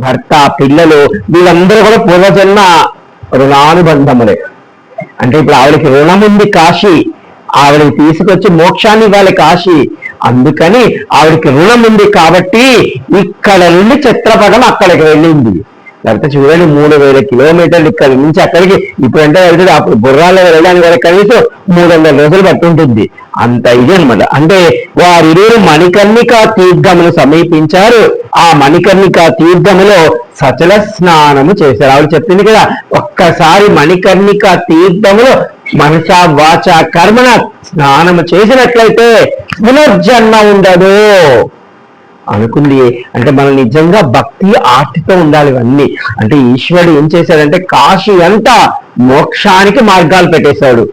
భర్త పిల్లలు వీళ్ళందరూ కూడా పూర్వజన్మ రుణానుబంధములే. అంటే ఇప్పుడు ఆవిడకి రుణం ఉంది కాశీ ఆవిడకి తీసుకొచ్చి మోక్షాన్ని ఇవ్వాలి కాశీ. అందుకని ఆవిడకి రుణం ఉంది కాబట్టి ఇక్కడ నుండి చిత్రపటం అక్కడికి వెళ్ళింది. లేకపోతే చూడండి మూడు వేల కిలోమీటర్లు ఇక్కడి నుంచి అక్కడికి ఇప్పుడంటే వెళ్తుంది. అప్పుడు బుర్రాలో వెళ్ళడానికి వరకు కనీసం మూడు వందల రోజులు పట్టుంటుంది. అంత ఇది అనమాట అంటే వారిరువురు మణికర్ణిక తీర్థమును సమీపించారు. ఆ మణికర్ణిక తీర్థములో సచల స్నానము చేశారు. ఆవిడ చెప్పింది కదా ఒక్కసారి మణికర్ణిక తీర్థములో మనస వాచ కర్మన స్నానము చేసినట్లయితే పునర్జన్మ ఉండదు. అనుకుంది. అంటే మనం నిజంగా భక్తి ఆర్తితో ఉండాలి ఇవన్నీ. అంటే ఈశ్వరుడు ఏం చేశాడంటే కాశీ అంతా మోక్షానికి మార్గాలు పెట్టేశాడు.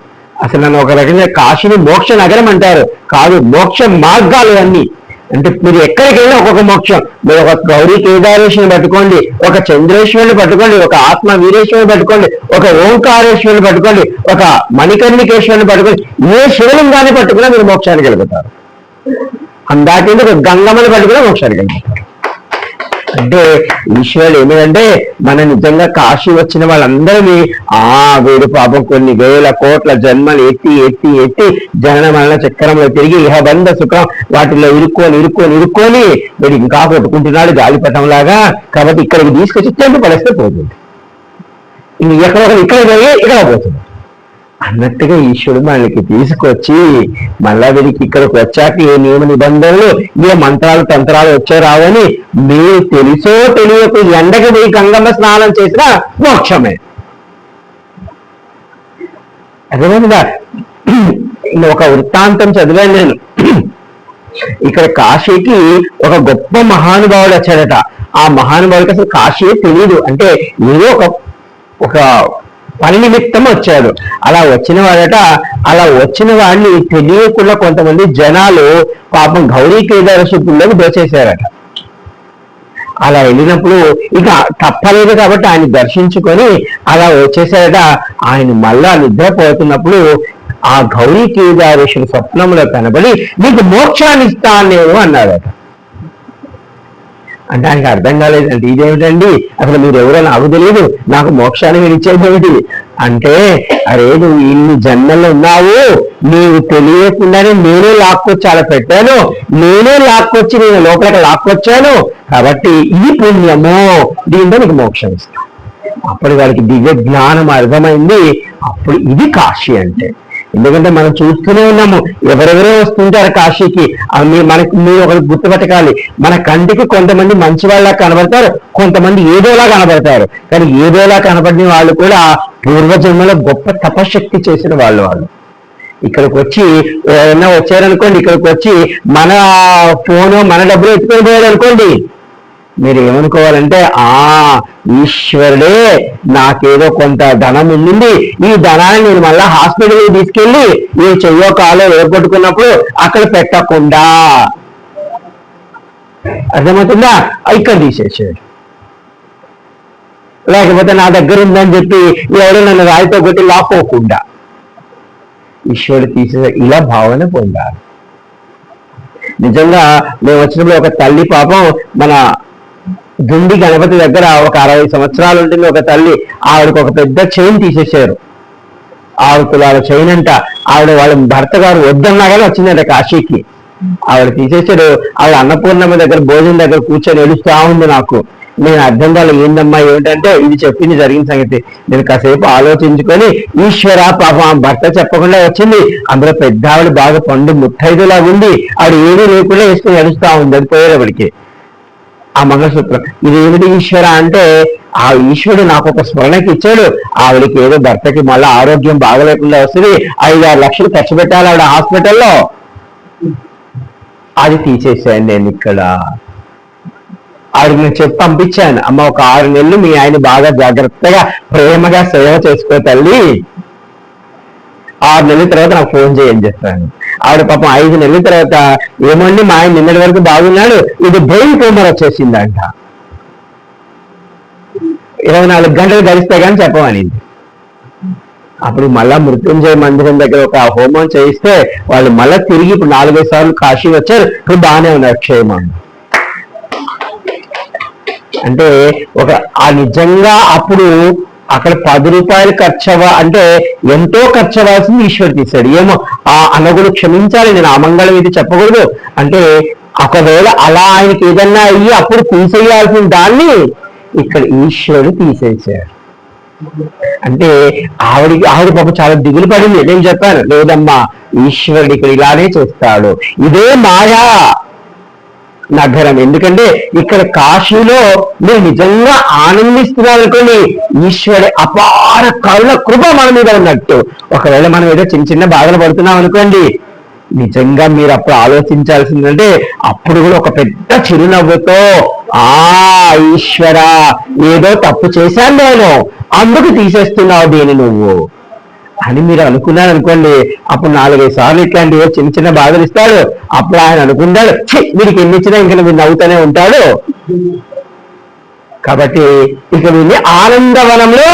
అసలు నన్ను ఒక రకంగా కాశీని మోక్ష నగరం అంటారు. కాదు మోక్ష మార్గాలు అన్నీ అంటే మీరు ఎక్కడికి వెళ్ళినా ఒక్కొక్క మోక్షం. మీరు ఒక గౌరీ కేదారేశ్వరిని పట్టుకోండి ఒక చంద్రేశ్వరుని పట్టుకోండి ఒక ఆత్మ వీరేశ్వరుని పట్టుకోండి ఒక ఓంకారేశ్వరుని పట్టుకోండి ఒక మణికర్ణికేశ్వరుని పట్టుకోండి ఏ శివలింగాన్ని పట్టుకున్నా మీరు మోక్షానికి వెళ్తారు. అందాకేంటి ఒక గంగమ్మని పట్టుకుని మోక్షానికి వెళ్తారు అంటే ఈశ్వరుడు ఏమిటంటే మన నిజంగా కాశీ వచ్చిన వాళ్ళందరినీ ఆ వీడు పాపం కొన్ని వేల కోట్ల జన్మలు ఎత్తి ఎత్తి ఎత్తి జనన మరణ చక్రంలో తిరిగి ఇహబంధ సుఖం వాటిలో ఇరుక్కొని ఇరుక్కొని ఇరుక్కొని వీడు ఇంకా కొట్టుకుంటున్నాడు గాలిపటం లాగా. కాబట్టి ఇక్కడికి తీసుకొచ్చి పడేస్తే పోతుంది. ఇంక ఎక్కడ ఇక్కడ పోయి ఇక్కడ పోతుంది. అన్నట్టుగా ఈశ్వరుడు మనకి తీసుకొచ్చి మళ్ళా వీరికి ఇక్కడికి వచ్చాక ఏ నియమ నిబంధనలు ఏ మంత్రాలు తంత్రాలు వచ్చో రావని మీరు తెలుసో తెలియక ఎండకి పోయి గంగమ్మ స్నానం చేసిన మోక్షమే. అదేవిధంగా ఒక వృత్తాంతం చదివాను నేను. ఇక్కడ కాశీకి ఒక గొప్ప మహానుభావుడు వచ్చాడట. ఆ మహానుభావుడికి అసలు కాశీ తెలియదు అంటే ఏదో ఒక ఒక పని నిమిత్తం వచ్చాడు. అలా వచ్చిన వాడట అలా వచ్చిన వాడిని తెలియకుండా కొంతమంది జనాలు పాపం గౌరీ కేదారశుద్ధుల్లోకి దోచేశారట. అలా వెళ్ళినప్పుడు ఇక తప్పలేదు కాబట్టి ఆయన దర్శించుకొని అలా వచ్చేసారట. ఆయన మళ్ళా నిద్రపోతున్నప్పుడు ఆ గౌరీ కేదారేశ్వరి స్వప్నంలో కనబడి నీకు మోక్షాన్ని ఇస్తానేమో అన్నాడట అంటే ఆయనకి అర్థం కాలేదండి. ఇదేమిటండి? అసలు మీరు ఎవరో నాకు తెలియదు నాకు మోక్షాన్ని మీరు ఇచ్చేది ఏమిటి అంటే అరే నువ్వు ఇన్ని జన్మల్లో ఉన్నావు. నీవు తెలియకుండానే నేనే లాక్కొచ్చి అలా పెట్టాను. నేనే లాక్కొచ్చి నేను లోపలికి లాక్కొచ్చాను. కాబట్టి ఇది పుణ్యము. దీంతో నీకు మోక్షం ఇస్తాను అప్పుడు వాడికి దివ్య జ్ఞానం అర్థమైంది. అప్పుడు ఇది కాశీ అంటే. ఎందుకంటే మనం చూస్తూనే ఉన్నాము ఎవరెవరో వస్తుంటారు కాశీకి అవి మనకి మీరు ఒకటి గుర్తుపెట్టకాలి. మన కంటికి కొంతమంది మంచి వాళ్ళ కనబడతారు కొంతమంది ఏదోలా కనబడతారు. కానీ ఏదోలా కనబడిన వాళ్ళు కూడా పూర్వజన్మలో గొప్ప తపశక్తి చేసిన వాళ్ళు వాళ్ళు. ఇక్కడికి వచ్చి ఏమైనా వచ్చారనుకోండి ఇక్కడికి వచ్చి మన ఫోను మన డబ్బులు ఎత్తుకొని పోయారు అనుకోండి మీరు ఏమనుకోవాలంటే ఆ ఈశ్వరుడే నాకేదో కొంత ధనం ఉండింది. ఈ ధనాన్ని నేను మళ్ళా హాస్పిటల్కి తీసుకెళ్ళి ఈ చెయ్యో కాలో ఏర్పట్టుకున్నప్పుడు అక్కడ పెట్టకుండా. అర్థమవుతుందా? ఇక్కడ తీసేసాడు లేకపోతే నా దగ్గర ఉందని చెప్పి ఎవడో నన్ను రాయితో కొట్టి లాక్కోకుండా. ఈశ్వరుడు తీసే ఇలా భావన పొందాలి. నిజంగా మేము వచ్చినప్పుడు ఒక తల్లి పాపం మన గుండి గణపతి దగ్గర ఒక అరవై సంవత్సరాలు ఉంటుంది. ఒక తల్లి ఆవిడకు ఒక పెద్ద చైన్ తీసేసారు ఆవిడ వాళ్ళ చైన్ అంట. ఆవిడ వాళ్ళ భర్త గారు వద్దన్నా కానీ వచ్చిందంట కాశీకి. ఆవిడ తీసేసాడు ఆవిడ అన్నపూర్ణమ్మ దగ్గర భోజనం దగ్గర కూర్చొని ఏడుస్తా ఉంది నాకు. నేను అర్థం కాలే ఏందమ్మా ఏమిటంటే ఇది చెప్పింది జరిగిన సంగతి. నేను కాసేపు ఆలోచించుకొని ఈశ్వర పాపం భర్త చెప్పకుండా వచ్చింది. అందులో పెద్ద ఆవిడ బాగా పండు ముత్తైదులా ఉంది ఆవిడ ఏమీ లేకుండా వేసుకుని నడుస్తా ఉంది. అది పోయేటప్పటికి ఆ మంగళసూత్రం. ఇది ఏమిటి ఈశ్వర అంటే ఆ ఈశ్వరుడు నాకు ఒక స్మరణకి ఇచ్చాడు. ఆవిడకి ఏదో భర్తకి మళ్ళీ ఆరోగ్యం బాగలేకుండా వస్తుంది. ఐదు ఆరు లక్షలు ఖర్చు పెట్టాలి ఆవిడ హాస్పిటల్లో. అది తీసేసాను నేను ఇక్కడ. ఆవిడకి నేను చెప్పి పంపించాను. అమ్మ ఒక ఆరు నెలలు మీ ఆయన బాగా జాగ్రత్తగా ప్రేమగా సేవ చేసుకో తల్లి. ఆరు నెలల తర్వాత నాకు ఫోన్ చేయని చెప్పాను. ఆవిడ పాపం ఐదు నెలల తర్వాత ఏమండి మా ఆయన నిన్నటి వరకు బాగున్నాడు ఇది బ్రెయిన్ ట్యూమర్ వచ్చేసిందంట. ఇరవై నాలుగు గంటలు గడిస్తే కానీ చెప్పమనింది. అప్పుడు మళ్ళా మృత్యుంజయ మందిరం దగ్గర ఒక హోమం చేయిస్తే వాళ్ళు మళ్ళా తిరిగి ఇప్పుడు నాలుగైదు సార్లు కాశీ వచ్చారు ఇప్పుడు బాగానే ఉన్నారు క్షేమం. అంటే ఒక ఆ నిజంగా అప్పుడు అక్కడ పది రూపాయలు ఖర్చవా అంటే ఎంతో ఖర్చు అవ్వాల్సింది ఈశ్వరు తీశాడు. ఏమో ఆ అనగుడు క్షమించాలి నేను అమంగళం ఇది చెప్పకూడదు. అంటే ఒకవేళ అలా ఆయనకి ఏదన్నా అయ్యి అప్పుడు తీసేయాల్సిన దాన్ని ఇక్కడ ఈశ్వరుడు తీసేశాడు. అంటే ఆవిడికి ఆవిడ పాప చాలా దిగులు పడింది. నేను చెప్పాను లేదమ్మా ఈశ్వరుడు ఇక్కడ ఇలానే చేస్తాడు. ఇదే మాయా. నగరం ఎందుకంటే ఇక్కడ కాశీలో మీరు నిజంగా ఆనందిస్తున్నారు అనుకోండి ఈశ్వరుడి అపార కరుణ కృప మన మీద ఉన్నట్టు. ఒకవేళ మనం ఏదో చిన్న చిన్న బాధలు పడుతున్నాం అనుకోండి నిజంగా మీరు అప్పుడు ఆలోచించాల్సిందంటే అప్పుడు కూడా ఒక పెద్ద చిరునవ్వుతో ఆ ఈశ్వర ఏదో తప్పు చేశాను నేను అందుకు తీసేస్తున్నావు దీన్ని నువ్వు. అని మీరు అనుకున్నారు అనుకోండి అప్పుడు నాలుగైదు సార్లు ఇట్లాంటి చిన్న చిన్న బాధలు ఇస్తాడు. అప్పుడు ఆయన అనుకుంటాడు "ఛీ, వీడికి ఎన్ని ఇచ్చినా ఇంకా మీరు నవ్వుతూనే ఉంటాడు. కాబట్టి ఇక వీళ్ళని ఆనందవనంలో